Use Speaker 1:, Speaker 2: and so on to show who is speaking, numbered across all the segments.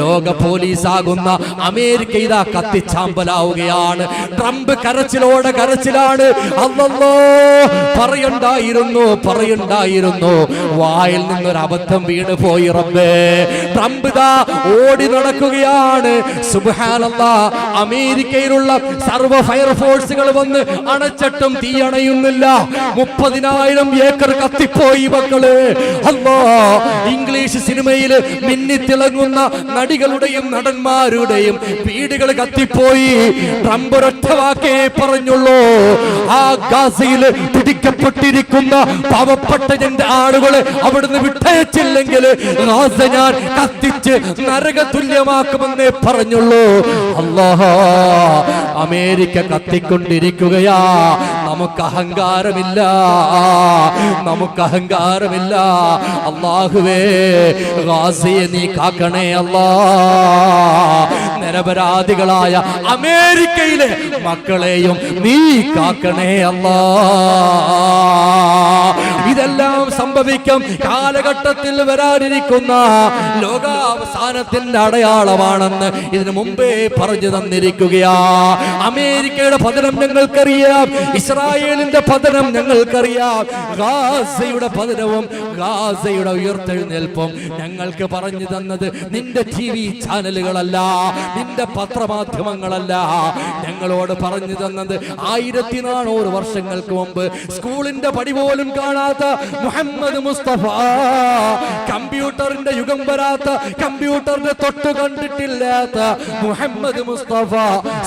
Speaker 1: ലോക പോലീസ് ആകുന്ന അമേരിക്ക ഇതാ കത്തിച്ചാമ്പലാവുകയാണ്. ട്രംപ് കരച്ചിലോടെ കരച്ചിലാണ്. അല്ലല്ലോ പറയുണ്ടായിരുന്നു പറയുണ്ടായിരുന്നു. വായിൽ നിന്നൊരു അബദ്ധം വീണ് പോയി റബ്ബേ. ട്രംപ് ഇതാ ഓടി നടക്കുകയാണ്. സുബ്ഹാനല്ലാ അമേരിക്കയിലുള്ള സർവ ഫയർഫോഴ്സുകൾ വന്ന് അണച്ചട്ടും തീയണയുന്നില്ല. മുപ്പതിനായിരം ഏക്കർ കത്തിപ്പോയി മക്കൾ. അല്ലോ ഇംഗ്ലീഷ് സിനിമയിൽ മിന്നിത്തിളങ്ങുന്ന നടികളുടെയും നടന്മാരുടെയും വീടുകൾ കത്തിപ്പോയി. ട്രംപ് ഒരൊറ്റ വാക്കേ പറഞ്ഞുള്ളൂ. ആ ഗാസയിൽ പിടിക്കപ്പെട്ടിരിക്കുന്ന പാവപ്പെട്ട എന്റെ ആളുകളെ അവിടുന്ന് വിട്ടയച്ചില്ലെങ്കിൽ ഞാൻ കത്തിച്ച് നരക തുല്യമാക്കുമെന്നേ പറഞ്ഞുള്ളൂ. അമേരിക്ക കത്തിക്കൊണ്ടിരിക്കുകയാ. നമുക്ക് അഹങ്കാരമില്ല നമുക്ക് അഹങ്കാരമില്ല അള്ളാഹുവേ ഗാസിയെ നീ കാക്കണേ അല്ലാ. നിരപരാധികളായ അമേരിക്കയിലെ മക്കളെയും നീ കാക്കണേ അല്ലാ. ഇതെല്ലാം സംഭവിക്കും. കാലഘട്ടത്തിൽ വരാനിരിക്കുന്ന ലോകാവസാനത്തിന്റെ അടയാളമാണെന്ന് ഇതിനു മുമ്പേ പറഞ്ഞു തന്നിരിക്കുകയാ. അമേരിക്കയുടെ പതനം ഞങ്ങൾക്കറിയാം. ഇസ്രായേലിന്റെ പതനം ഞങ്ങൾക്കറിയാം. ഗാസയുടെ പതനവും ഗാസയുടെ ഉയർത്തെഴുന്നേൽപ്പും ഞങ്ങൾക്ക് പറഞ്ഞു തന്നത് നിന്റെ ടി വി ചാനലുകളല്ല നിന്റെ പത്രമാധ്യമങ്ങളല്ല. ഞങ്ങളോട് പറഞ്ഞു തന്നത് ആയിരത്തി നാനൂറ് വർഷങ്ങൾക്ക് മുമ്പ് സ്കൂളിന്റെ പടി പോലും കാണാത്ത മുഹമ്മദ് മുസ്തഫ. കമ്പ്യൂട്ടറിന്റെ യുഗം വരാത്ത കമ്പ്യൂട്ടറിന്റെ തൊട്ട് കണ്ടിട്ടില്ലാത്ത മുഹമ്മദ് മുസ്തഫ.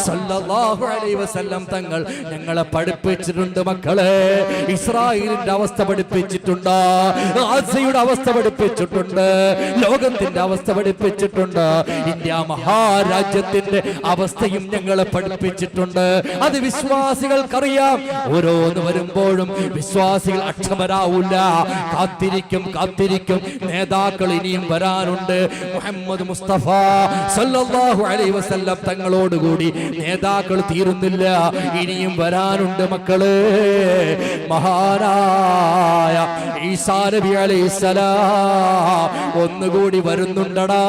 Speaker 1: സല്ലല്ലാഹു അലൈഹി വസല്ലം തങ്ങൾ ഞങ്ങളെ പഠിപ്പിച്ചിട്ടുണ്ട് മക്കളെ. ഇസ്രായേലിന്റെ അവസ്ഥ പഠിപ്പിച്ചിട്ടുണ്ട്. ഗാസയുടെ അവസ്ഥ പഠിപ്പിച്ചിട്ടുണ്ട്. ലോകത്തിന്റെ അവസ്ഥ പഠിപ്പിച്ചിട്ടുണ്ട്. ഇന്ത്യ മഹാരാജ്യത്തിന്റെ അവസ്ഥയും ഞങ്ങളെ പഠിപ്പിച്ചിട്ടുണ്ട്. അത് വിശ്വാസികൾക്കറിയാം. ഓരോന്ന് വരുമ്പോഴും വിശ്വാസികൾ അക്ഷമരാവൂല കാത്തിരിക്കും കാത്തിരിക്കും. നേതാക്കൾ ഇനിയും വരാനുണ്ട്. മുഹമ്മദ് മുസ്തഫ സല്ലല്ലാഹു അലൈഹി വസല്ലം തങ്ങളോടുകൂടി നേതാക്കൾ തീരുന്നില്ല. ഇനിയും വരാനുണ്ട് മക്കൾ. മഹാനായ ഈസാ നബി അലൈഹിസ്സലാം ഒന്നുകൂടി വരുന്നുണ്ടടാ.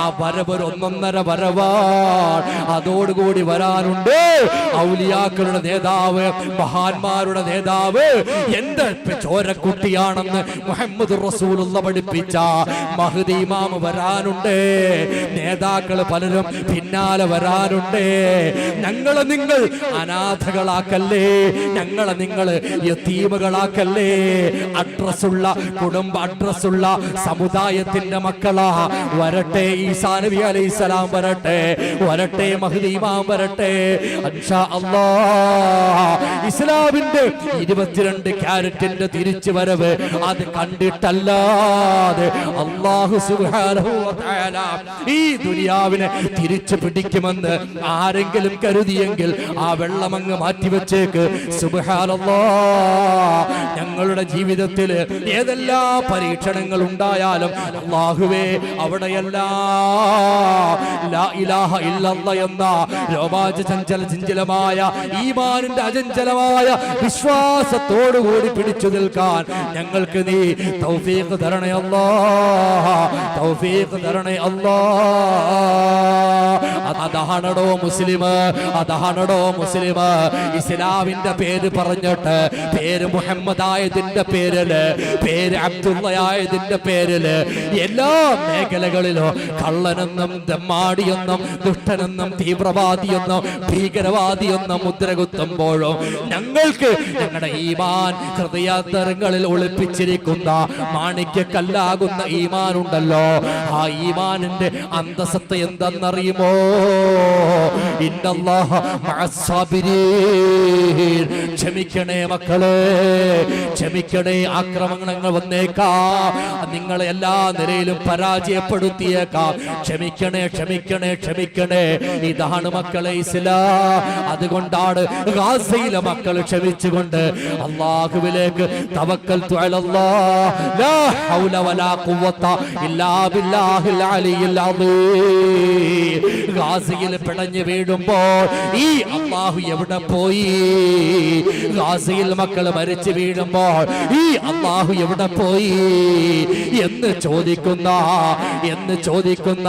Speaker 1: ആ വരവ് ഒന്നൊന്നര വരവാ അതോടുകൂടി വരാനുണ്ട്. ഔലിയാക്കളുടെ നേതാവ് മഹാന്മാരുടെ നേതാവ് എന്റെ ചോരക്കുട്ടിയാണെന്ന് മുഹമ്മദ് റസൂലുള്ള പഠിപ്പിച്ച മഹദീമാമ് വരാനുണ്ട്. നേതാക്കൾ പലരും പിന്നാലെ വരാനുണ്ട്. ഞങ്ങളെ നിങ്ങൾ അനാഥകളാക്കല്ലേ? ഞങ്ങളെ നിങ്ങൾ യത്തീമുകളാക്കല്ലേ അഡ്രസ്സുള്ള കുടുംബ അഡ്രസ്സുള്ള സമുദായത്തിന്റെ മക്കളാ. വരട്ടെ ഈസാ അലൈഹി സ്വലാം വരട്ടെ. വരട്ടെ മഹദീമാം വരട്ടെ. അൻഷാ അല്ലാ. ഇസ്ലാമിന്റെ ഇരുപത്തിരണ്ട് ക്യാരറ്റിന്റെ തിരിച്ചു വരവ് അത് കണ്ടിട്ടല്ലാതെ അള്ളാഹു ഈ ദുനിയാവിനെ തിരിച്ചു പിടിക്കുമെന്ന് ആരെങ്കിലും കരുതിയെങ്കിൽ ആ വെള്ളമങ്ങ് മാറ്റിവെച്ചേക്ക്. സുബ്ഹാനല്ലാ ഞങ്ങളുടെ ജീവിതത്തിൽ ഏതെല്ലാ പരീക്ഷണങ്ങൾ ഉണ്ടായാലും അള്ളാഹുവേ അവിടെയെല്ലാം എന്ന രോമാഞ്ച ചിഞ്ചലമായ ചഞ്ചലമായ ഈമാനിന്റെ അചഞ്ചലമായ വിശ്വാസത്തോടുകൂടി പിടിച്ചു നിൽക്കാൻ ഞങ്ങൾക്ക് നീ തൗഫീഖ് തരണേ അല്ലാ. തൗഫീഖ് തരണേ അല്ലാ. അതാണടോ മുസ്ലിം അതാണടോ മുസ്ലിം ഇസ്ലാമിന്റെ പേര് പറഞ്ഞിട്ട് പേര് മുഹമ്മദ് ആയതിന്റെ പേരിൽ പേര് അബ്ദുള്ളയായതിന്റെ പേരിൽ എല്ലാ മേഖലകളിലും കള്ളനെന്നും ദമ്മാടിയെന്നും ദുഷ്ടനെന്നും തീവ്രവാദിയെന്നും ഭീകരവാദിയെന്നും മുദ്ര കുത്തുമ്പോഴും ഞങ്ങൾക്ക് ഞങ്ങളുടെ ഈമാൻ ഹൃദയാന്തരങ്ങളിൽ ഒളിപ്പിച്ചിരിക്കുന്ന മാണിക്യക്കല്ലാകുന്ന ഈമാൻ ഉണ്ടല്ലോ ആ ഈമാനിന്റെ അന്തസത്ത എന്തെന്നറിയുമോ. ക്ഷമിക്കണേ മക്കളെ ക്ഷമിക്കണേ ആക്രമണങ്ങൾ വന്നേക്കാം. നിങ്ങളെ എല്ലാ നിലയിലും പരാജയപ്പെടുത്തിയേക്കാം. ക്ഷമിക്കണേ ക്ഷമിക്കണേ ക്ഷമിക്കണേ. ഇതാണ് മക്കളെ ഇസ്ലാ. അതുകൊണ്ടാണ് മക്കൾ ക്ഷമിച്ചുകൊണ്ട് അള്ളാഹുവിലേക്ക് തവക്കൽ. ഗാസിയിൽ പിടഞ്ഞു വീഴുമ്പോൾ ഈ അള്ളാഹു എവിടെ പോയി? ഗാസിയിൽ മക്കൾ മരിച്ചു വീഴുമ്പോൾ ഈ അള്ളാഹു എവിടെ പോയി? എന്ന് ചോദിക്കുന്ന എന്ന് ചോദിക്കുന്ന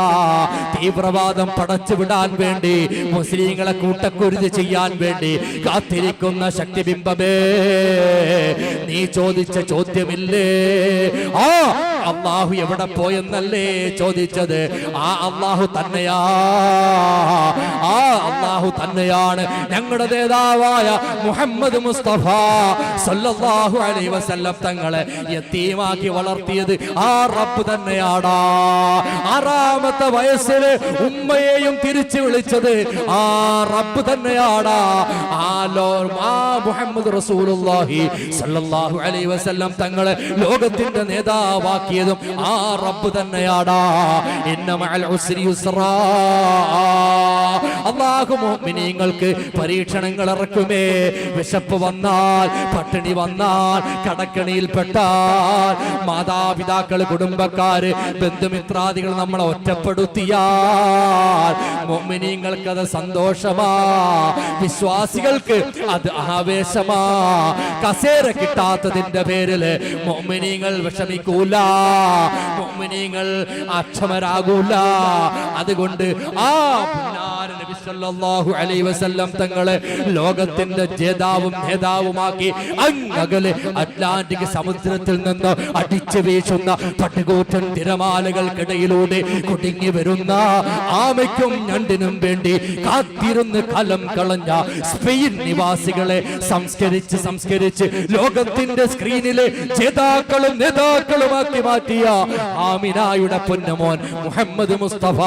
Speaker 1: തീവ്രവാദം പടച്ചു വിടാൻ വേണ്ടി മുസ്ലിങ്ങളെ കൂട്ടക്കുരുതി ചെയ്യാൻ വേണ്ടി കാത്തിരിക്കുന്ന ശക്തിബിംബമേ. നീ ചോദിച്ച ചോദ്യമില്ലേ? ആ അള്ളാഹു എവിടെ പോയെന്നല്ലേ ചോദിച്ചത്? ആ അള്ളാഹു തന്നെയാ. ആ അള്ളാഹു തന്നെയാണ് ഞങ്ങളുടെ നേതാവായ മുഹമ്മദ് മുസ്തഫ സല്ലല്ലാഹു അലൈഹി വസല്ലം തങ്ങളെ യത്തീമാക്കി വളർത്തിയത് ആ റബ്ബ് തന്നെയാടാ. ആറാമത്തെ വയസ്സിൽ ഉമ്മയെയും തിരിച്ചു വിളിച്ചത് ആ റബ്ബ് തന്നെയാടാ. ആ ലോ ആ മുഹമ്മദ് റസൂലുള്ളാഹി സല്ലല്ലാഹു അലൈഹി വസല്ലം തങ്ങളെ ലോകത്തിന്റെ നേതാവാക്കിയതും ആ റബ്ബ് തന്നെയാടാ. അല്ലാഹു മുഅ്മിനീങ്ങൾക്ക് പരീക്ഷണങ്ങൾ ഇറക്കുമേ. വിശപ്പ് വന്നാൽ പട്ടിണി വന്നാൽ കടക്കണിയിൽപ്പെട്ടാൽ മാതാപിതാക്കൾ കുടുംബക്കാര് ബന്ധുമിത്രാദികൾ നമ്മളെ ഒറ്റപ്പെടുത്തിയാൽ മുഅ്മിനീങ്ങൾക്ക് അത് സന്തോഷമാ. വിശ്വാസികൾക്ക് അത് ആവേശമാ. കസേര കിട്ടാത്തതിന്റെ പേരിൽ മോമിനിങ്ങൾ വിഷമിക്കൂല. മോമിനിങ്ങൾ അക്ഷമരാകൂല. അതുകൊണ്ട് ആ തങ്ങളെ ലോകത്തിന്റെ ജേതാവും നേതാവുമാക്കി അങ്ങകലെ അറ്റ്ലാന്റിക് സമുദ്രത്തിൽ നിന്ന് അടിച്ചു വീശുന്ന പട്ടുകൂറ്റൻ തിരമാലകൾക്കിടയിലൂടെ കുടുങ്ങി വരുന്ന ആമയ്ക്കും ഞണ്ടിനും വേണ്ടി കാത്തിരുന്ന് കലം കളഞ്ഞ സ്പെയിൻ നിവാസികളെ സംസ്കരിച്ച് സംസ്കരിച്ച് ലോകത്തിന്റെ സ്ക്രീനിലെ ജേതാക്കളും നേതാക്കളുമാക്കി മാറ്റിയ ആമിനായുടെ പൊന്നമോൻ മുഹമ്മദ് മുസ്തഫ.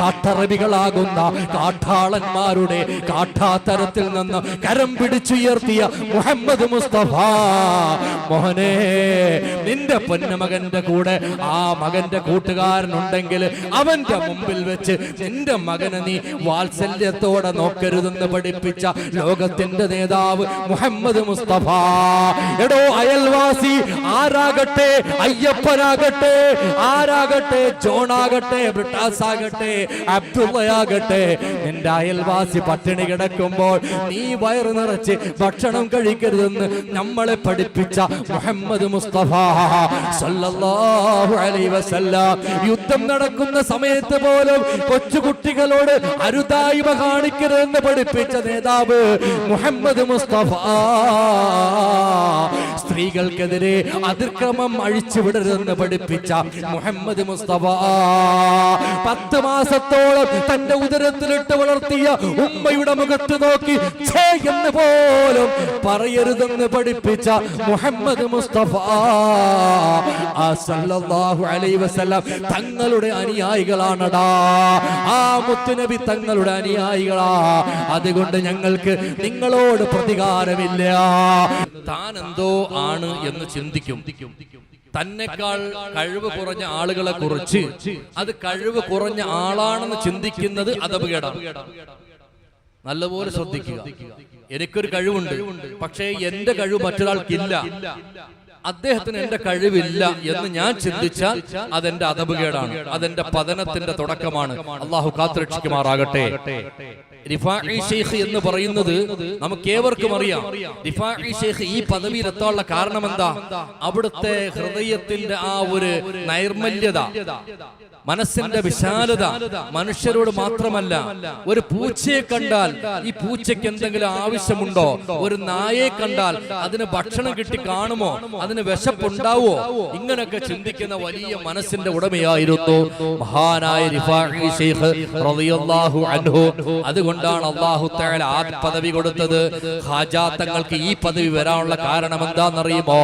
Speaker 1: കാട്ടറബികളാകുന്ന കാട്ടാളന്മാരുടെ കാട്ടാത്തരത്തിൽ നിന്ന് കരം പിടിച്ചുയർത്തിയ മുഹമ്മദ് മുസ്തഫ. മോഹനെ നിന്റെ പൊന്നമകന്റെ കൂടെ ആ മകന്റെ കൂട്ടുകാരനുണ്ടെങ്കിൽ അവന്റെ മുമ്പിൽ വെച്ച് നിന്റെ മകനെ നീ വാത്സല്യത്തോടെ നോക്കരുതെന്ന് പഠിപ്പിച്ച ലോകത്തിന്റെ നേതാവ് മുഹമ്മദ് മുസ്തഫ. എടോ അയൽവാസി ആരാകട്ടെ? അയ്യപ്പനാകട്ടെ ആരാകട്ടെ? ജോണാകട്ടെ ബ്രിട്ടാസ് ആകട്ടെ അബ്ദുള്ളയാകട്ടെ. നിന്റെ അയൽവാസി പട്ടിണി കിടക്കുമ്പോൾ നീ വയറു നിറച്ച് ഭക്ഷണം കഴിക്കരുതെന്ന് നമ്മളെ പഠിപ്പിച്ച മുഹമ്മദ് മുസ്തഫ സല്ലല്ലാഹു അലൈഹി വസല്ലം. യുദ്ധം നടക്കുന്ന സമയത്ത് പോലും കൊച്ചുകുട്ടികളോട് അരുതായ്മ കാണിക്കരുതെന്ന് പഠിപ്പിച്ച നേതാവ് മുഹമ്മദ് മുസ്തഫ. സ്ത്രീകൾക്കെതിരെ അതിക്രമം അഴിച്ചുവിടരുതെന്ന് പഠിപ്പിച്ച മുഹമ്മദ് മുസ്തഫ. പത്ത് മാസത്തോളം തന്റെ ഉദരത്തിലിട്ട് വളർത്തിയ ഉമ്മയുടെ മുഖത്ത് നോക്കി എന്ന് പോലും പറയരുതെന്ന് പഠിപ്പിച്ച മുഹമ്മദ് മുസ്തഫ. അലൈഹി വസല്ലം തങ്ങളുടെ അനുയായികളാണടാ. ആ മുത്തുനബി തങ്ങളുടെ അനുയായികളാ. അതുകൊണ്ട് ഞങ്ങൾക്ക് നിങ്ങളോട് പ്രതികാരമില്ല. താൻ എന്തോ ആണ് എന്ന് ചിന്തിക്കും. തന്നെക്കാൾ കഴിവ് കുറഞ്ഞ ആളുകളെ കുറിച്ച് അത് കഴിവ് കുറഞ്ഞ ആളാണെന്ന് ചിന്തിക്കുന്നത് അതപകടം നല്ലപോലെ ശ്രദ്ധിക്കുക. എനിക്കൊരു കഴിവുണ്ട് പക്ഷേ എന്റെ കഴിവ് മറ്റൊരാൾക്കില്ല. അദ്ദേഹത്തിന് എന്റെ കഴിവില്ല എന്ന് ഞാൻ ചിന്തിച്ചാൽ അതെന്റെ അതപുകേടാണ് അതെന്റെ പതനത്തിന്റെ തുടക്കമാണ്. അള്ളാഹു കാത്തുരക്ഷിക്കുമാറാകട്ടെ. ഷെയ്ഖ് എന്ന് പറയുന്നത് നമുക്ക് ഏവർക്കും അറിയാം. റിഫാഇ ഷെയ്ഖ് ഈ പദവിയിൽ എത്താനുള്ള കാരണം എന്താ അവിടുത്തെ ഹൃദയത്തിന്റെ ആ ഒരു നൈർമല്യത. മനസ്സിന്റെ വിശാലത മനുഷ്യരോട് മാത്രമല്ല ഒരു പൂച്ചയെ കണ്ടാൽ ഈ പൂച്ചയ്ക്ക് എന്തെങ്കിലും ആവശ്യമുണ്ടോ? ഒരു നായയെ കണ്ടാൽ അതിന് ഭക്ഷണം കിട്ടി കാണുമോ? അതിന് വിശപ്പുണ്ടാവോ? ഇങ്ങനൊക്കെ ചിന്തിക്കുന്ന വലിയ മനസ്സിന്റെ ഉടമയായിരുന്നു മഹാനായ അതുകൊണ്ടാണ് അള്ളാഹു ആ പദവി കൊടുത്തത്. ഹാജാത്തങ്ങൾക്ക് ഈ പദവി വരാനുള്ള കാരണം എന്താണെന്നറിയുമോ?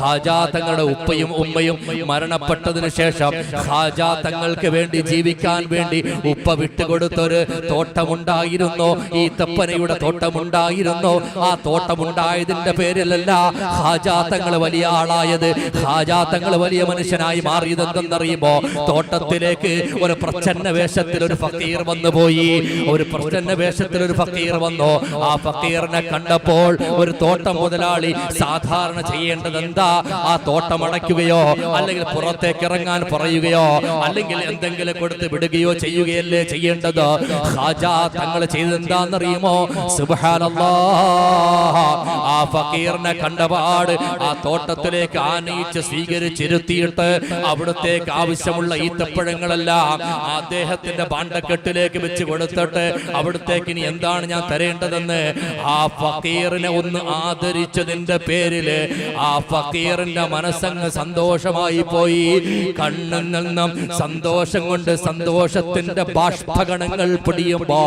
Speaker 1: ഹാജാത്തങ്ങളുടെ ഉപ്പയും ഉമ്മയും മരണപ്പെട്ടതിന് ശേഷം ഖാജാ തങ്ങൾ തങ്ങൾക്ക് വേണ്ടി ജീവിക്കാൻ വേണ്ടി ഉപ്പ വിട്ടുകൊടുത്തൊരു തോട്ടമുണ്ടായിരുന്നു? ഈ തപ്പനയുടെ തോട്ടമുണ്ടായിരുന്നു? ആ തോട്ടമുണ്ടായതിന്റെ പേരിലല്ല ഹാജാത്തങ്ങൾ വലിയ ആളായത്. ഹാജാത്തങ്ങൾ വലിയ മനുഷ്യനായി മാറിയത് എന്തെന്നറിയുമ്പോ തോട്ടത്തിലേക്ക് ഒരു പ്രച്ഛന്ന വേഷത്തിൽ ഒരു ഫക്കീർ വന്നു പോയി ഒരു പ്രച്ഛന്ന വേഷത്തിൽ ഒരു ഫക്കീർ വന്നു. ആ ഫക്കീറിനെ കണ്ടപ്പോൾ ഒരു തോട്ടം മുതലാളി സാധാരണ ചെയ്യേണ്ടത് എന്താ ആ തോട്ടം അടയ്ക്കുകയോ അല്ലെങ്കിൽ പുറത്തേക്ക് ഇറങ്ങാൻ പറയുകയോ അല്ലെങ്കിൽ എന്തെങ്കിലും കൊടുത്ത് വിടുകയോ ചെയ്യുകയല്ലേ ചെയ്യേണ്ടത്? ഹാജ തങ്ങൾ ചെയ്തെന്താന്നറിയുമോ? സുബ്ഹാനല്ലാ. ആ ഫക്കീറിനെ കണ്ടപാട് ആ തോട്ടത്തിലേക്ക് ആനയിച്ച് സ്വീകരിച്ചിരുത്തിയിട്ട് അവിടത്തേക്ക് ആവശ്യമുള്ള ഈത്തപ്പഴങ്ങളെല്ലാം അദ്ദേഹത്തിന്റെ പാണ്ടക്കെട്ടിലേക്ക് വെച്ച് കൊടുത്തിട്ട് അവിടത്തേക്ക് ഇനി എന്താണ് ഞാൻ തരേണ്ടതെന്ന് ആ ഫക്കീറിനെ ഒന്ന് ആദരിച്ചതിന്റെ പേരിൽ ആ ഫക്കീറിന്റെ മനസ്സങ്ങ് സന്തോഷമായി പോയി. കണ്ണിൽ നിന്നും സന്തോഷം കൊണ്ട് സന്തോഷത്തിന്റെ ബാഷ്പഗണങ്ങൾ പിടിയുമ്പോ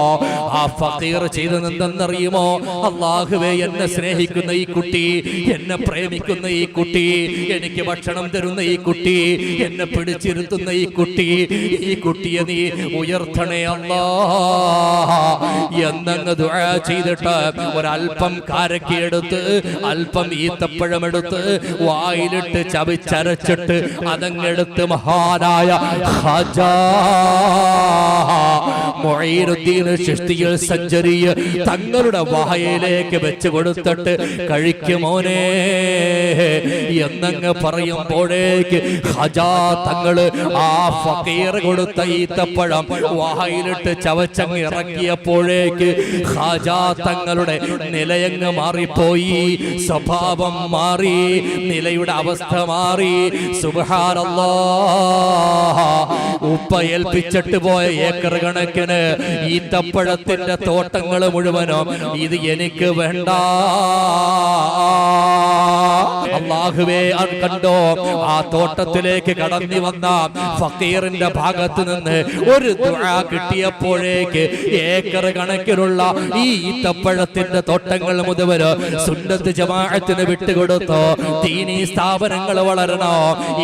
Speaker 1: ആ ഫക്കീർ ചെയ്തതെന്തെന്നറിയുമോ അള്ളാഹുവേ എന്നെ സ്നേഹിക്കുന്ന ഈ കുട്ടി എന്നെ പ്രേമിക്കുന്ന ഈ കുട്ടി എനിക്ക് ഭക്ഷണം തരുന്ന ഈ കുട്ടി എന്നെ പിടിച്ചിരുത്തുന്ന ഈ കുട്ടി ഈ കുട്ടിയെ നീ ഉയർത്തണേ അല്ലാ എന്നങ്ങ് ചെയ്തിട്ട് ഒരൽപ്പം കാരക്കിയെടുത്ത് അല്പം ഈത്തപ്പഴമെടുത്ത് വായിലിട്ട് ചവിച്ചരച്ചിട്ട് അതങ്ങെടുത്ത് മഹാനായ സഞ്ചരിയ തങ്ങളുടെ വായയിലേക്ക് വെച്ച് കൊടുത്തിട്ട് കഴിക്കുമോനെ എന്നങ്ങ് പറയുമ്പോഴേക്ക് ഹജാ തങ്ങൾ ആ ഫക്കീർ കൊടുത്ത ഈത്തപ്പഴം വായിലിട്ട് ചവച്ചങ്ങ് ഇറക്കിയപ്പോഴേക്ക് ഹജാ തങ്ങളുടെ നിലയങ്ങ് മാറിപ്പോയി. സ്വഭാവം മാറി നിലയുടെ അവസ്ഥ മാറി. സുബഹാനല്ലാ ഉപ്പ ഏൽപ്പിച്ചിട്ട് പോയ ഏക്കർ കണക്കിന് ഈത്തപ്പഴത്തിന്റെ തോട്ടങ്ങൾ മുഴുവനോ ഇത് എനിക്ക് വേണ്ട. അള്ളാഹുവേ കണ്ടോ? ആ തോട്ടത്തിലേക്ക് കടന്നു വന്ന ഫക്കീറിന്റെ ഭാഗത്ത് നിന്ന് ഒരു ദുആ കിട്ടിയപ്പോഴേക്ക് ഏക്കർ കണക്കിനുള്ള ഈ ഈത്തപ്പഴത്തിന്റെ തോട്ടങ്ങൾ മുതവര് സുന്നത്ത് ജമാഅത്തിന് വിട്ടുകൊടുത്തു? ദീനീ സ്ഥാപനങ്ങൾ വളരണോ?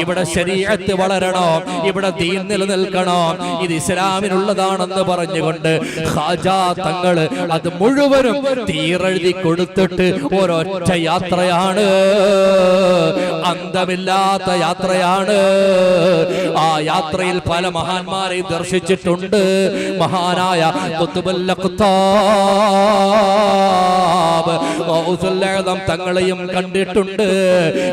Speaker 1: ഇവിടെ ശരീരത്ത് വളരണോ? ഇവിടെ ദീൻ നിലനിൽക്കണോ? ഇത് ഇസ്ലാമിനുള്ളതാണെന്ന് പറഞ്ഞുകൊണ്ട് ഹാജാ തങ്ങൾ അത് മുഴുവനും തീരെഴുതി കൊടുത്തിട്ട് ഒരൊറ്റ യാത്രയാണ്. അന്തമില്ലാത്ത യാത്രയാണ്. ആ യാത്രയിൽ പല മഹാന്മാരെയും ദർശിച്ചിട്ടുണ്ട്. മഹാനായ തങ്ങളെയും കണ്ടിട്ടുണ്ട്.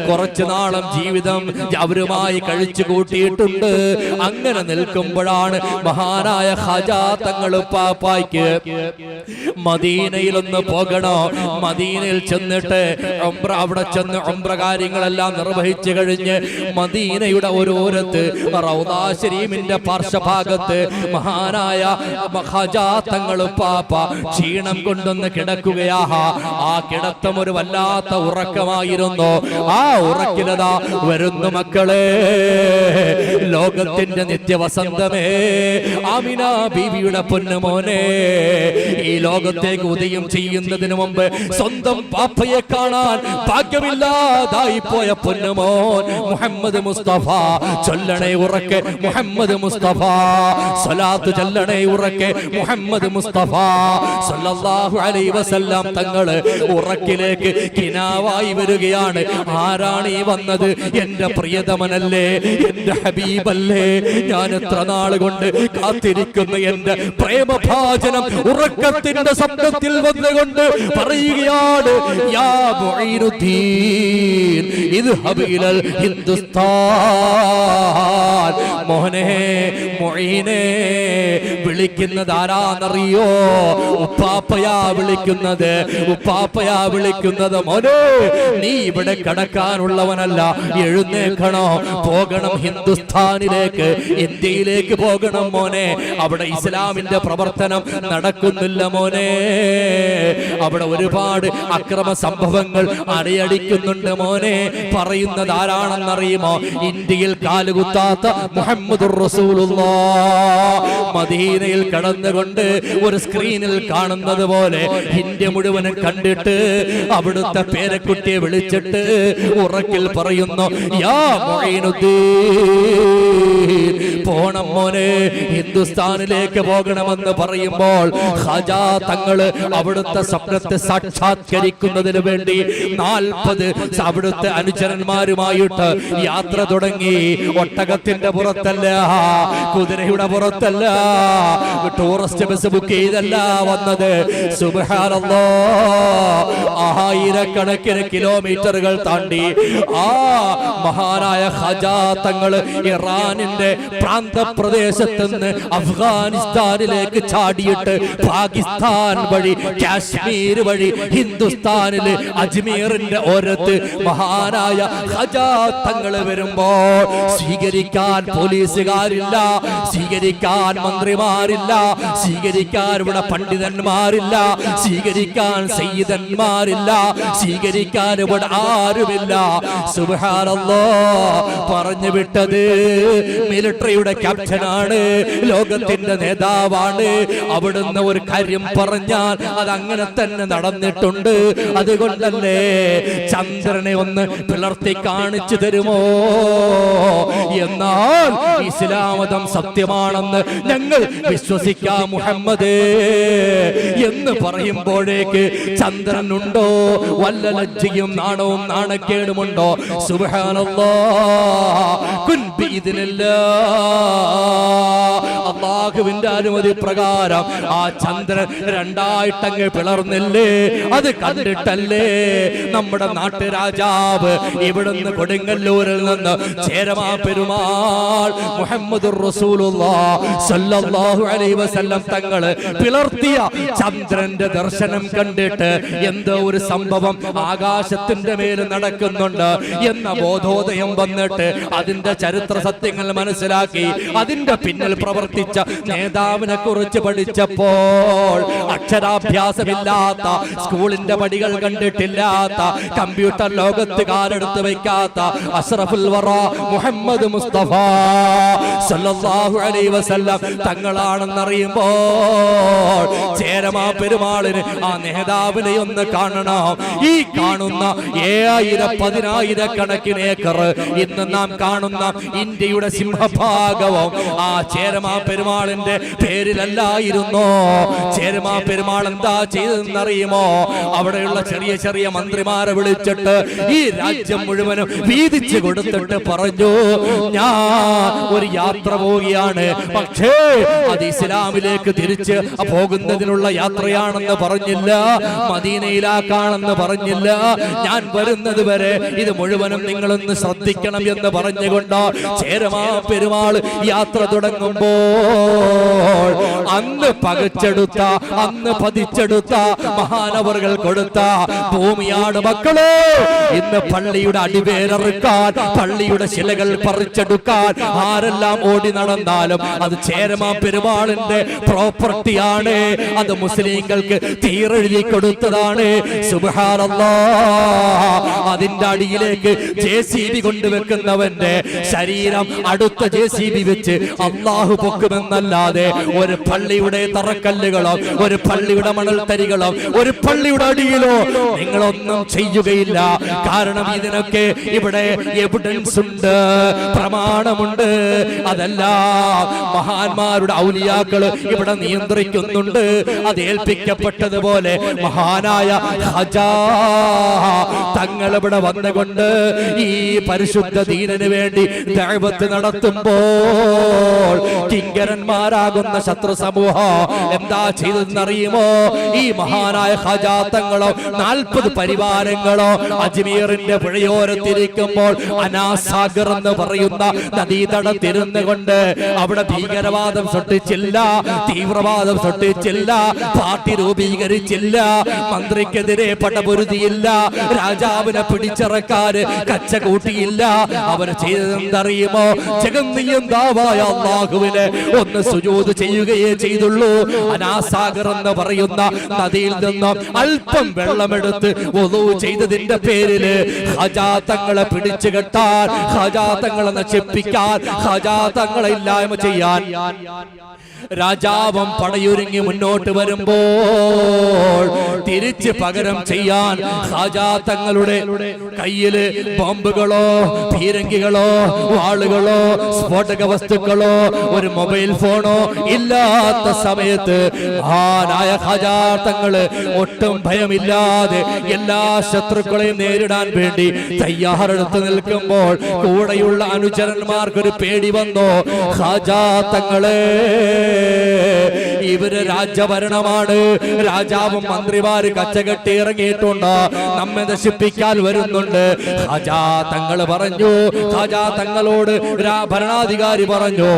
Speaker 1: കുറച്ചു നാളും ജീവിതം അവരുമായി കഴിച്ചു കൂട്ടിയിട്ടുണ്ട്. അങ്ങനെ നിൽക്കുമ്പോഴാണ് മഹാനായ ഹജാ തങ്ങൾ പാപ്പായ്ക്ക് മദീനയിലൊന്ന് പോകണോ? മദീനയിൽ ചെന്നിട്ട് അവിടെ ചെന്ന് ഉംറ കാര്യങ്ങളെല്ലാം നിർവഹിച്ചു കഴിഞ്ഞ് മദീനയുടെ ഓരോരത്ത് റൗദാ ശരീമിന്റെ പാർശ്വഭാഗത്ത് മഹാനായ മഹാജാത്തങ്ങൾ തങ്ങൾ പാപ്പ ക്ഷീണം കൊണ്ടൊന്ന് കിടക്കുകയാ ആ കിടത്തം ഒരു വല്ലാത്ത ഉറക്കമായിരുന്നു. ആ ഉറക്കിലതാ വരുന്നു മക്കളെ ലോകത്തിന്റെ നിത്യവസന്തമേ ആമിന ബീവിയുടെ പൊന്നുമോനെ ഈ ലോകത്തേക്ക് ഉദയം ചെയ്യുന്നതിന് മുമ്പ് സ്വന്തം പാപ്പയെ കാണാൻ ഭാഗ്യമില്ലാതായി പോയ പൊന്നുമോൻ മുഹമ്മദ് മുസ്തഫ ചൊല്ലണേ ഉറക്കെ. മുഹമ്മദ് മുസ്തഫ സ്വലാത്ത് ചൊല്ലണേ ഉറക്കെ. മുഹമ്മദ് മുസ്തഫ സല്ലല്ലാഹു അലൈഹി വസല്ലം തങ്ങൾ ഉറക്കിലേക്ക് കിനാവായി വരികയാണ്. ആരാണ് ഈ വന്നത്? എന്റെ പ്രിയതമനല്ലേ? എന്റെ ഹബീബല്ലേ? ഞാൻ എത്ര നാൾ കൊണ്ട് കാത്തിരിക്കുന്ന എന്റെ പ്രേമഭാചനം ഉറക്കത്തിന്റെ ശബ്ദത്തിൽ വന്നുകൊണ്ട് പറയുകയാണ് യാ മുഈനുദ്ദീൻ. ഇദ്ഹബ് الى الهندستان മോഹനെ മൊഴീനെ വിളിക്കുന്നത് ആരാന്നറിയോ? ഉപ്പാപ്പയാ വിളിക്കുന്നത്. ഉപ്പാപ്പയാ വിളിക്കുന്നത് മോനെ. നീ ഇവിടെ കടക്കാനുള്ളവനല്ല. എഴുന്നേക്കണോ പോകണം ഹിന്ദുസ്ഥാനിലേക്ക്. ഇന്ത്യയിലേക്ക് പോകണം മോനെ. അവിടെ ഇസ്ലാമിന്റെ പ്രവർത്തനം നടക്കുന്നില്ല മോനെ. അവിടെ ഒരുപാട് അക്രമ സംഭവങ്ങൾ അരയടിക്കുന്നുണ്ട് മോനെ മോനെ പറയുന്നത് ആരാണെന്നറിയുമോ? ഇന്ത്യയിൽ കാലുകുത്താത്ത മുഹമ്മദ് മദീനയിൽ കടന്നുകൊണ്ട് ഒരു സ്ക്രീനിൽ കാണുന്നത് പോലെ ഇന്ത്യ മുഴുവനും കണ്ടിട്ട് അവിടുത്തെ പേരക്കുട്ടിയെ വിളിച്ചിട്ട് ഉറക്കിൽ പറയുന്നു യാ പോണം മോനെ ഹിന്ദുസ്ഥാനിലേക്ക് പോകണമെന്ന് പറയുമ്പോൾ തങ്ങൾ അവിടുത്തെ സ്വപ്നത്തെ സാക്ഷാത്കരിക്കുന്നതിന് വേണ്ടി നാൽപ്പത് അവിടുത്തെ അനുചരന്മാരുമായിട്ട് യാത്ര തുടങ്ങി. ഒട്ടകത്തിന്റെ പുറത്തല്ല കുതിരയുടെ പുറത്തല്ല ടൂറിസ്റ്റ് ബസ് ബുക്ക് ചെയ്തല്ല വന്നത്. സുബഹാനല്ലോ. ആയിരക്കണക്കിന് കിലോമീറ്ററുകൾ താണ്ടി. ആ മഹാനായ ഹജാത്തങ്ങൾ ഇറാനിന്റെ പ്രാന്തപ്രദേശത്ത് നിന്ന് അഫ്ഗാനിസ്ഥാനിലേക്ക് ചാടിയിട്ട് പാകിസ്ഥാൻ വഴി കാശ്മീർ വഴി ഹിന്ദുസ്ഥാനിൽ അജ്മീറിന്റെ ഓരത്ത് മഹാനായ ഖജാ തങ്ങൾ വരുമ്പോൾ സ്വീകരിക്കാൻ പോലീസുകാരില്ല സ്വീകരിക്കാൻ മന്ത്രിമാരില്ല സ്വീകരിക്കാൻ ഇവിടെ പണ്ഡിതന്മാരില്ല സ്വീകരിക്കാൻ സയ്യിദന്മാരില്ല സ്വീകരിക്കാൻ ഇവിടെ ആരുമില്ല. സുബ്ഹാനല്ലാഹ് പറഞ്ഞു വിട്ടത് മിലിട്ടറിയുടെ ക്യാപ്റ്റനാണ് ലോകത്തിന്റെ നേതാവാണ്. അവിടുന്ന് ഒരു കാര്യം പറഞ്ഞാൽ അത് അങ്ങനെ തന്നെ നടന്നിട്ടുണ്ട്. അതുകൊണ്ടല്ലേ ചന്ദ്രനെ ഒന്ന് പിളർത്തി കാണിച്ചു തരുമോ? എന്നാൽ ഇസ്ലാമതം സത്യമാണെന്ന് ഞങ്ങൾ വിശ്വസിക്കാം മുഹമ്മദ്. എന്ന് പറയുമ്പോഴേക്ക് ചന്ദ്രൻ ഉണ്ടോ? വല്ല ലജ്ജയും നാണവും നാണക്കേടുമുണ്ടോ? ബിഇദ്നില്ലാ. അള്ളാഹുവിന്റെ അനുമതി പ്രകാരം ആ ചന്ദ്രൻ രണ്ടായിട്ടങ്ങ് പിളർന്നില്ലേ? അത് കണ്ടിട്ടല്ലേ? നമ്മുടെ നാട്ടുരാജാവ് ഇവിടുന്ന് കൊടുങ്ങല്ലൂരിൽ നിന്ന് ചേരമാ പെരുമാൾ മുഹമ്മദ് തങ്ങൾ പിളർത്തിയ ചന്ദ്രന്റെ ദർശനം കണ്ടിട്ട് എന്തോ ഒരു സംഭവം ആകാശത്തിന്റെ മേൽ നടക്കുന്നുണ്ട് എന്ന ബോധോദയം വന്നിട്ട് അതിന്റെ ചരിത്ര സത്യങ്ങൾ മനസ്സിലാക്കി അതിന്റെ പിന്നിൽ പ്രവർത്തിച്ച നേതാവിനെ കുറിച്ച് പഠിച്ചപ്പോൾ അക്ഷരാഭ്യാസമില്ലാത്ത സ്കൂളിന്റെ പടികൾ കണ്ടിട്ടില്ലാത്ത കമ്പ്യൂട്ടർ ലോകത്ത് കാലെടുത്ത് വയ്ക്കാത്ത അഷ്റഫുൽ വറ മുഹമ്മദ് മുസ്തഫ സല്ലല്ലാഹു അലൈഹി വസല്ലം തങ്ങളാണെന്നറിയുമ്പോൾ ചേരമാ പെരുമാളിന് ആ നേതാവിനെ ഒന്ന് കാണണം. ഈ കാണുന്ന ഏഴായിരം പതിനായിരക്കണക്കിന് ഏക്കർ ഇന്ന് നാം കാണുന്ന ഇന്ത്യയുടെ സിംഹഭാഗവും ആ ചേരമാ പെരുമാളിന്റെ പേരിലല്ലായിരുന്നോ? ചേരമാ പെരുമാൾ എന്താ ചെയ്തതെന്നറിയുമോ? അവിടെയുള്ള ചെറിയ ചെറിയ മന്ത്രിമാരെ വിളിച്ചിട്ട് ഈ രാജ്യം മുഴുവനും വീതിച്ചു കൊടുത്തിട്ട് പറഞ്ഞു ഞാൻ ഒരു യാത്ര പോവുകയാണ്. പക്ഷേ അത് ഇസ്ലാമിലേക്ക് തിരിച്ച് പോകുന്നതിനുള്ള യാത്രയാണെന്ന് പറഞ്ഞില്ല. മദീനയിലാക്കാണെന്ന് പറഞ്ഞില്ല. ഞാൻ വരുന്നത് വരെ ഇത് മുഴുവനും നിങ്ങളൊന്ന് ശ്രദ്ധിക്കണം എന്ന് പറഞ്ഞുകൊണ്ട് ചേരമാ പെരുമാൾ യാത്ര തുടങ്ങുമ്പോൾ അന്ന് പകച്ചെടുത്ത അന്ന് പതിച്ചെടുത്ത മഹാനവറുകൾ കൊടുത്ത ഭൂമിയാണ് മക്കളെ. ഇന്ന് പള്ളിയുടെ അടിവേരറുക്കാൻ പള്ളിയുടെ ശിലകൾ പറിച്ചെടുക്കാൻ ആരെല്ലാം ഓടി നടന്നാലും അത് ചേരമാ പെരുമാളിന്റെ പ്രോപ്പർട്ടിയാണ് അത് മുസ്ലിങ്ങൾക്ക് തീരെഴുതി കൊടുത്തതാണ്. അതിന്റെ അടിയിലേക്ക് ജെ സി ബി കൊണ്ടുവെക്കുന്നവന്റെ ശരീരം അടുത്ത ജെ സി ബി വെച്ച് അള്ളാഹു പൊക്കുമെന്നല്ലാതെ ഒരു പള്ളിയുടെ തറക്കല്ലുകളോ ഒരു പള്ളിയുടെ മണൽത്തരികളോ ഒരു പള്ളിയുടെ അടിയിലോ നിങ്ങളൊന്നും ചെയ്യുകയില്ല. കാരണം ഇതിനൊക്കെ ഇവിടെ എവിഡൻസ് ഉണ്ട് പ്രമാണമുണ്ട്. അതെല്ലാം മഹാന്മാരുടെ ഔലിയാക്കൾ ഇവിടെ നിയന്ത്രിക്കുന്നുണ്ട്. അത് ഏൽപ്പിക്കപ്പെട്ടതുപോലെ മഹാനായ തങ്ങൾ ഇവിടെ വന്നുകൊണ്ട് ഈ പരിശുദ്ധ ദീനന് വേണ്ടി ദൈവത്ത് നടത്തുമ്പോൾ കിങ്കരന്മാരാകുന്ന ശത്രു സമൂഹം എന്താ ചെയ്തെന്നറിയുമോ ഈ മഹാനായ ഹജാത്തങ്ങളോ നാൽപ്പത് പരിവാരങ്ങളോ അജ്മീറിന്റെ പുഴയോരത്തിരിക്കുമ്പോൾ അനാസാഗർ എന്ന് പറയുന്ന നദീതടത്തിരുന്നു കൊണ്ട് അവിടെ ഭീകരവാദം സൃഷ്ടിച്ചില്ല തീവ്രവാദം സൃഷ്ടിച്ചില്ല പാർട്ടി രൂപീകരിച്ചില്ല മന്ത്രിക്കെതിരെ പടപൊരുതിയില്ല രാജാവിനെ പിടിച്ചിറക്കാൻ കച്ച കൂട്ടിയില്ല അവർ ചെയ്തതെന്തറിയുമോ? ജഗന്നിയന്താവായ അള്ളാഹുവിനെ ഒന്ന് സുജൂത് ചെയ്യുകയേ ചെയ്തുള്ളൂ. അനാസാഗർ എന്ന് പറയുന്ന നദിയിൽ നിന്നും അല്പം വെള്ളമെടുത്ത് ഒതു ചെയ്തതിന്റെ പേരിൽ ഹജാത്തങ്ങളെ പിടിച്ചു കെട്ടാൻ ഹജാത്തങ്ങളെ നശിപ്പിക്കാൻ ഹജാത്തങ്ങളെ ഇല്ലായ്മ ചെയ്യാൻ. രാജാവം പടയൊരുങ്ങി മുന്നോട്ട് വരുമ്പോൾ തിരിച്ച് പകരം ചെയ്യാൻ ഹാജാ തങ്ങളുടെ കയ്യിൽ ബോംബുകളോ പീരങ്കികളോ വാളുകളോ സ്ഫോടക വസ്തുക്കളോ ഒരു മൊബൈൽ ഫോണോ ഇല്ലാത്ത സമയത്ത് മഹാനായ ഹാജാ തങ്ങൾ ഒട്ടും ഭയമില്ലാതെ എല്ലാ ശത്രുക്കളെയും നേരിടാൻ വേണ്ടി തയ്യാറെടുത്ത് നിൽക്കുമ്പോൾ കൂടെയുള്ള അനുചരന്മാർക്കൊരു പേടി വന്നോ? ഹാജാ തങ്ങളെ ഇവർ രാജ്യഭരണമാണ്. രാജാവും മന്ത്രിമാര് കച്ചകെട്ടി ഇറങ്ങിയിട്ടുണ്ട്. നമ്മെ നശിപ്പിക്കാൻ വരുന്നുണ്ട്. ഹാജാ തങ്ങൾ പറഞ്ഞു. ഹാജാ തങ്ങളോട് ഭരണാധികാരി പറഞ്ഞു.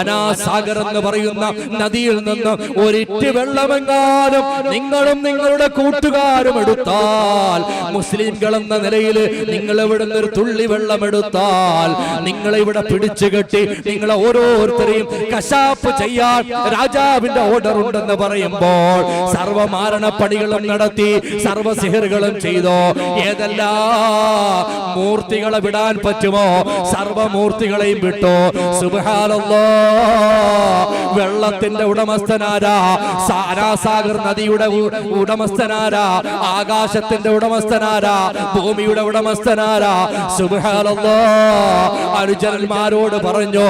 Speaker 1: അനാസാഗർ എന്ന് പറയുന്ന നദിയിൽ നിന്ന് ഒരിറ്റ് വെള്ളമെങ്ങാനും നിങ്ങളും നിങ്ങളുടെ കൂട്ടുകാരും എടുത്താൽ മുസ്ലിംകൾ എന്ന നിലയിൽ നിങ്ങൾ ഇവിടുന്ന് ഒരു തുള്ളി വെള്ളം എടുത്താൽ നിങ്ങളെ ഇവിടെ പിടിച്ചു കെട്ടി നിങ്ങളെ ഓരോരുത്തരെയും കശാപ്പ് ചെയ്യാൻ രാജാവിന്റെ ഓർഡർ ഉണ്ടെന്ന് പറയുമ്പോൾ സർവമാരണ പണികളും നടത്തി സർവസിഹറുകളും ചെയ്തോ? ഏതെല്ലാ മൂർത്തികളെ വിടാൻ പറ്റുമോ? സർവമൂർത്തികളെയും വിട്ടോ? സുബഹാനല്ലോ. വെള്ളത്തിന്റെ ഉടമസ്ഥനാരാ. സാരാസാഗർ നദിയുടെ ഉടമസ്ഥനാരാ. ആകാശത്തിന്റെ ഉടമസ്ഥനാരാ. ഭൂമിയുടെ ഉടമസ്ഥനാരാ. സുബഹാനല്ലോ. അനുജനന്മാരോട് പറഞ്ഞു.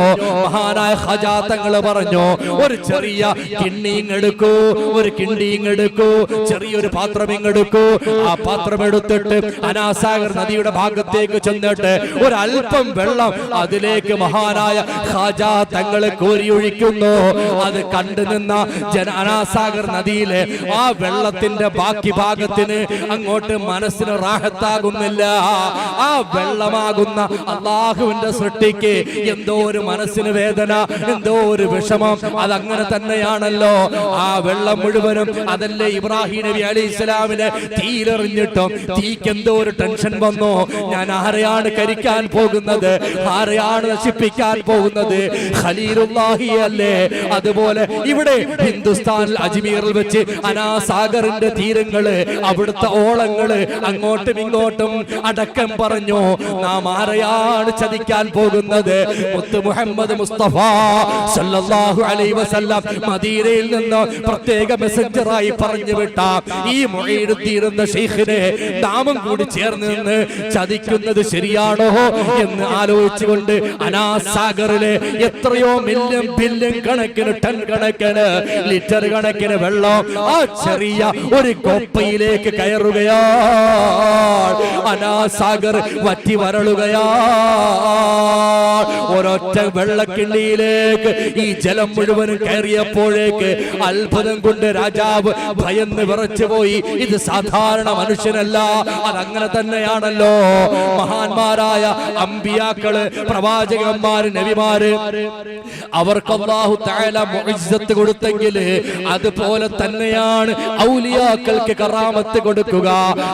Speaker 1: മഹാനായ ഹജാത്തങ്ങൾ പറഞ്ഞു. ഒരു ചെറിയ കിണ്ണി എടുക്കൂ ഒരു കിണ്ടി എടുക്കൂ ചെറിയൊരു പാത്രം ഇങ്ങെടുക്കൂ. ആ പാത്രം എടുത്തിട്ട് അനാസാഗർ നദിയുടെ ഭാഗത്തേക്ക് ചെന്നിട്ട് ഒരല്പം വെള്ളം അതിലേക്ക് മഹാനായ ഖാജാ കോരി കോരിയൊഴിക്കുന്നു. അത് കണ്ടു നിന്ന ജന അനാസാഗർ നദിയിലെ ആ വെള്ളത്തിന്റെ ബാക്കി ഭാഗത്തിന് അങ്ങോട്ട് മനസ്സിന് റാഹത്താകുന്നില്ല. ആ വെള്ളമാകുന്ന അള്ളാഹുവിന്റെ സൃഷ്ടിക്ക് എന്തോ ഒരു മനസ്സിന് വേദന എന്തോ ഒരു വിഷമം. അതങ്ങനെ തന്നെയാണല്ലോ. ആ വെള്ളം മുഴുവനും അതല്ലേ ഇബ്രാഹിം നബി അലി ഇസ്ലാമിന് തീരെറിഞ്ഞിട്ടും തീക്ക് എന്തോ ഒരു ടെൻഷൻ വന്നു. ഞാൻ ആരെയാണ് കരിക്കാൻ പോകുന്നത്? ആരെയാണ് നശിപ്പിക്കാൻ പോകുന്നത്? അല്ലേ? അതുപോലെ ഇവിടെ ഹിന്ദുസ്ഥാനിൽ അജ്മീറിൽ വെച്ച് അനാസാഗറിന്റെ തീരങ്ങൾ അവിടുത്തെ ഓളങ്ങൾ അങ്ങോട്ടും ഇങ്ങോട്ടും അടക്കം പറഞ്ഞു നാം ആരെയാണ് ചതിക്കാൻ പോകുന്നത്? മുത്ത് മുഹമ്മദ് മുസ്തഫ സല്ലല്ലാഹു അലൈഹി വസല്ലം മദീനയിൽ നിന്ന് പ്രത്യേക മെസ്സഞ്ചറായി പറഞ്ഞു വിട്ട ഈ എന്ന ഷെയ്ഖിനെ നാമം കൂടി ചേർന്ന് നിന്ന് ചതിക്കുന്നത് ശരിയാണോ എന്ന് ആലോചിച്ചുകൊണ്ട് അനാസാഗറിലെ എത്രയോ മില്യൺ ബില്യൺ കണക്കിന് ടൺ കണക്കിന് ലിറ്റർ കണക്കിന് വെള്ളം ആ ചെറിയ ഒരു കൊപ്പയിലേക്ക് കയറുകയാ അനാസാഗർ വറ്റി വരളുകയാ ഒരൊറ്റ വെള്ളക്കിള്ളിയിലേക്ക് ഈ ജലം മുഴുവനും കയറിയപ്പോഴേക്ക് അത്ഭുതം കൊണ്ട് രാജാവ് ഭയന്ന് വിറച്ചു പോയി. ഇത് സാധാരണ മനുഷ്യനല്ല അതങ്ങനെ തന്നെയാണല്ലോ. മഹാന്മാരായ അമ്പിയാക്കൾ പ്രവാചകന്മാര് നബിമാര് അവർക്ക് അള്ളാഹു തആല മുഇസ്സത്ത് കൊടുത്തെങ്കിൽ അതുപോലെ തന്നെയാണ് ഔലിയാക്കൾക്ക് കറാമത്ത് കൊടുക്കുക.